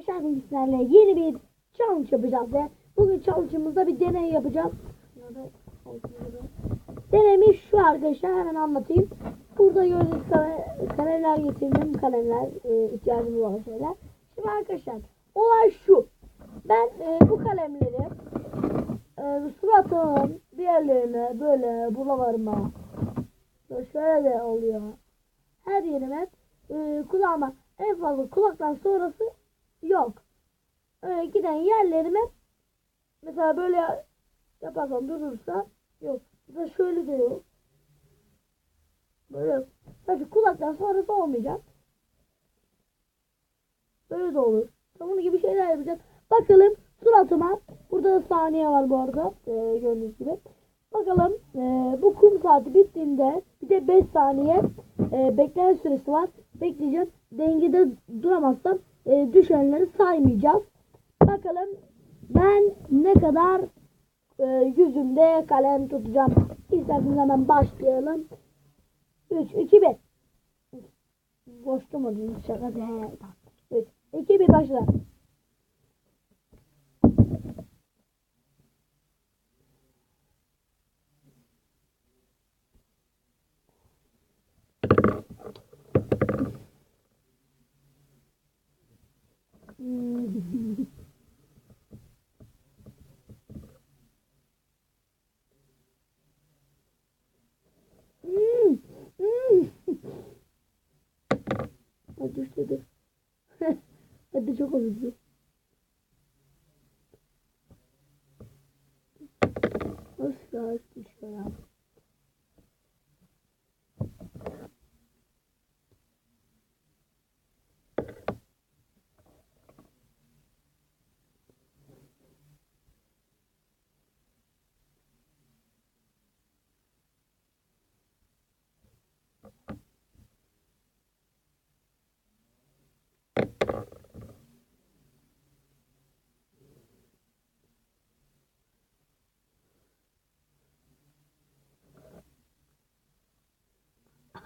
Yaşar bilgisayarla yeni bir challenge yapacağız ve bugün challenge'ımızda bir deney yapacağız. Deneyimiz şu arkadaşlar hemen anlatayım. Burada gördüğünüz kale, kalemler getirdim. Kalemler e, ihtiyacımız olan şeyler. Şimdi arkadaşlar olay şu. Ben e, bu kalemleri e, suratımın diğerlerine böyle buralarıma şöyle de oluyor. Her yerime e, kulağıma en fazla kulaktan sonrası yok. Öyle giden yerlerime mesela böyle yaparsam durursa yok. Mesela şöyle de yok. Böyle sadece kulaktan sonrası olmayacak. Böyle de olur. Bunun gibi şeyler yapacağız. Bakalım suratıma. Burada da saniye var bu arada. Ee, gördüğünüz gibi. Bakalım ee, bu kum saati bittiğinde bir de 5 saniye ee, bekleme süresi var. Bekleyeceğim. Dengede duramazsam ee, düşenleri saymayacağız. Bakalım ben ne kadar ee, yüzümde kalem tutacağım. İsterseniz hemen başlayalım. 3, 2, 1. Boştu mu? Şaka değil. 3, 2, 1 başla. Düştü dur. Hadi çok hızlı. Nasıl ya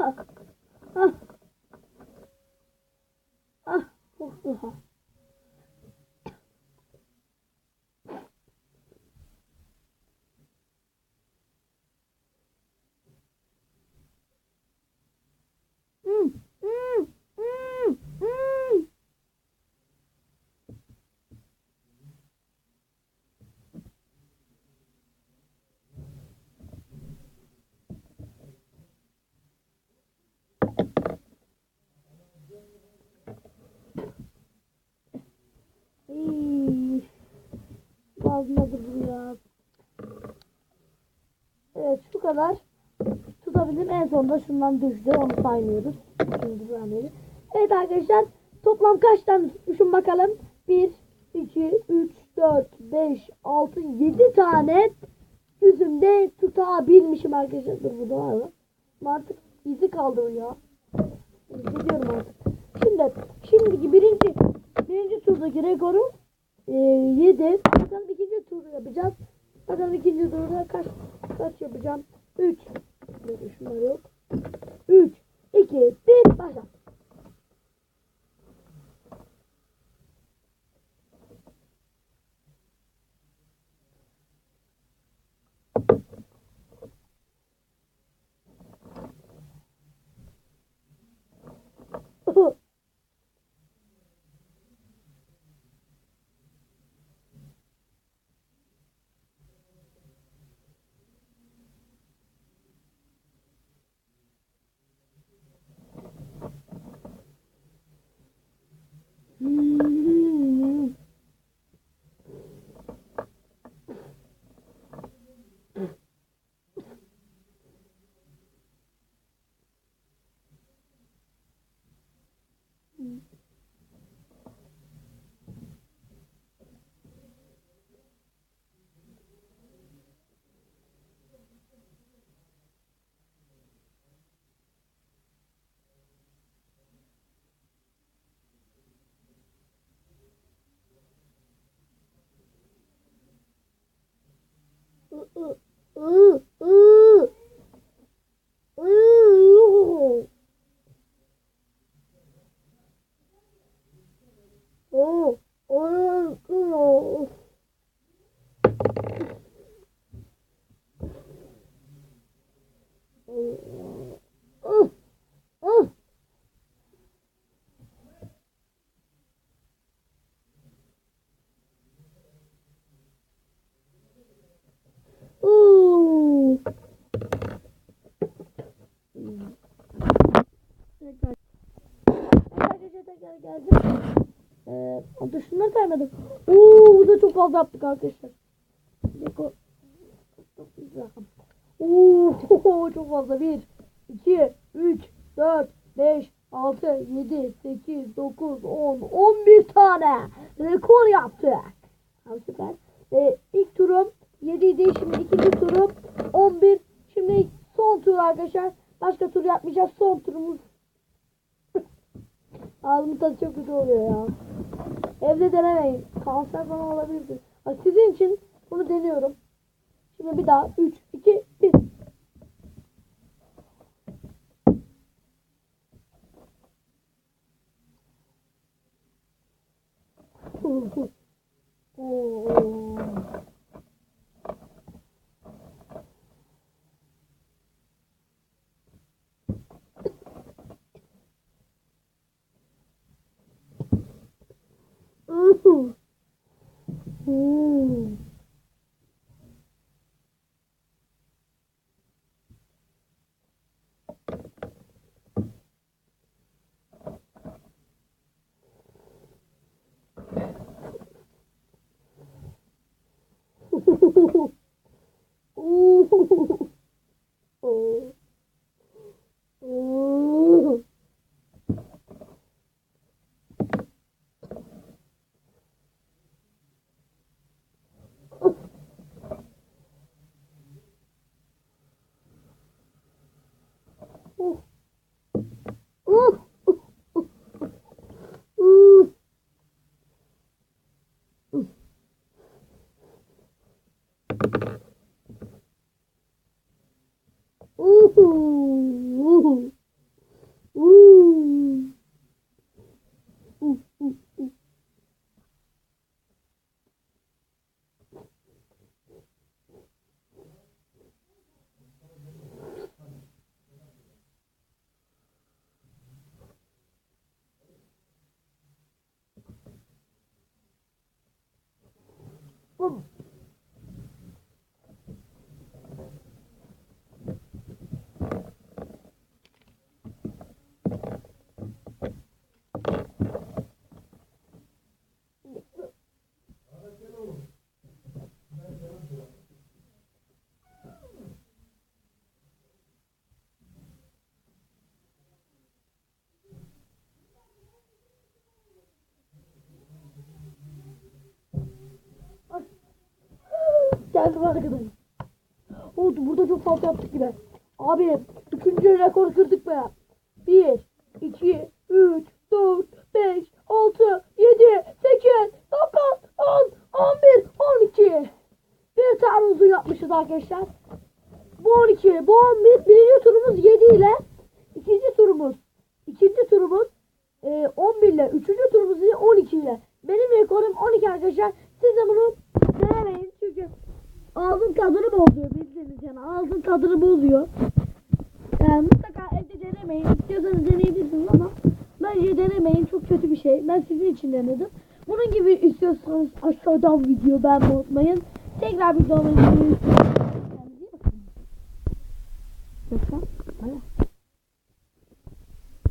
啊啊啊不不好 Boğazıma durdu ya. Evet şu kadar tutabilirim. En sonunda şundan düştü. Onu saymıyoruz. Şimdi saymıyoruz. Evet arkadaşlar toplam kaç tane tutmuşum bakalım. 1, 2, 3, 4, 5, 6, 7 tane yüzümde tutabilmişim arkadaşlar. Dur mı? Ama Artık izi kaldı ya. Gidiyorum artık. Şimdi şimdiki birinci birinci turdaki rekoru e, 7. Bakalım turu yapacağız. Bakalım ikinci turda kaç kaç yapacağım? 3. Böyle şunlar yok. 3 2 1 başla. 嗯嗯。Hatta şunları saymadım. Oo bu da çok fazla yaptık arkadaşlar. Deko. Oo çok fazla. 1, 2, 3, 4, 5, 6, 7, 8, 9, 10, 11 tane rekor yaptık. Abi süper. Ee, ilk turum 7 idi. Şimdi ikinci turum 11. Şimdi son tur arkadaşlar. Başka tur yapmayacağız. Son turumuz. Ağzımın tadı çok kötü oluyor ya. Evde denemeyin. Kanser falan olabilir. Sizin için bunu deniyorum. Şimdi bir daha 3, 2, 1. Oo. Geldim arkadaşım. Oldu burada çok fazla yaptık gibi. Abi üçüncü rekor kırdık be. 1, 2, 3, 4, 5, 6, 7, 8, 9, 10, 11, 12. Bir tane uzun yapmışız arkadaşlar. Bu 12, bu 11. Birinci turumuz 7 ile. ikinci turumuz, ikinci turumuz e, 11 ile. Üçüncü turumuz ise 12 ile. Benim rekorum 12 arkadaşlar. Siz de bunu ağzın tadını bozuyor bildiğiniz yani ağzın tadını bozuyor. Yani mutlaka evde denemeyin. İstiyorsanız deneyebilirsiniz ama bence denemeyin. Çok kötü bir şey. Ben sizin için denedim. Bunun gibi istiyorsanız aşağıdan video beğenmeyi unutmayın. Tekrar bir doğum Kendinize